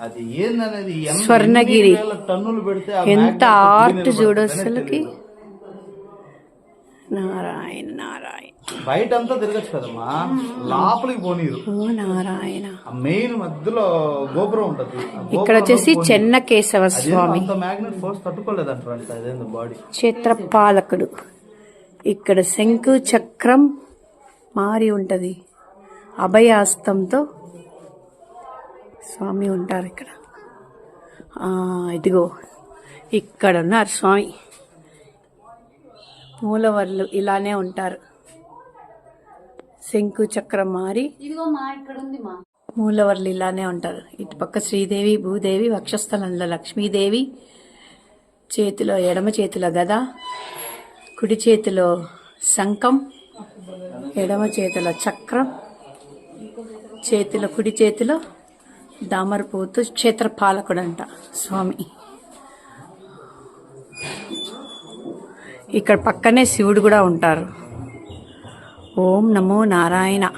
అది ఏందనేది స్వర్ణగిరి. టన్నులు పెడితే ఎంత ఆర్ట్ చూడు అసలుకి. నారాయణ నారాయణ. బయట అంతా తిరగచ్చు కదమ్మా. లోపలికి పోనీరు. ఓ నారాయణ. మెయిన్ మధ్యలో గోపురం ఉంటది. ఇక్కడ వచ్చేసి. చెన్న కేశవ స్వామి. మ్యాగ్నెట్ ఫోర్స్ తట్టుకోలేదంటారంట అదేందో బాడీ. క్షేత్రపాలకుడు ఇక్కడ శంకు చక్రం మారి ఉంటది. అభయాస్తంతో స్వామి ఉంటారు ఇక్కడ. ఇదిగో ఇక్కడ ఉన్నారు స్వామి. మూలవర్లు ఇలానే ఉంటారు. శంకు చక్రం మారి మూలవర్లు ఇలానే ఉంటారు. ఇటు పక్క శ్రీదేవి భూదేవి వక్షస్థలంలో లక్ష్మీదేవి చేతిలో ఎడమ చేతిలో గద కుడి చేతిలో శంఖం ఎడమ చేతిలో చక్రం చేతిలో కుడి చేతిలో దామరపోతు క్షేత్రపాలకుడు అంట స్వామి. ఇక్కడ పక్కనే శివుడు కూడా ఉంటారు. ఓం నమో నారాయణ.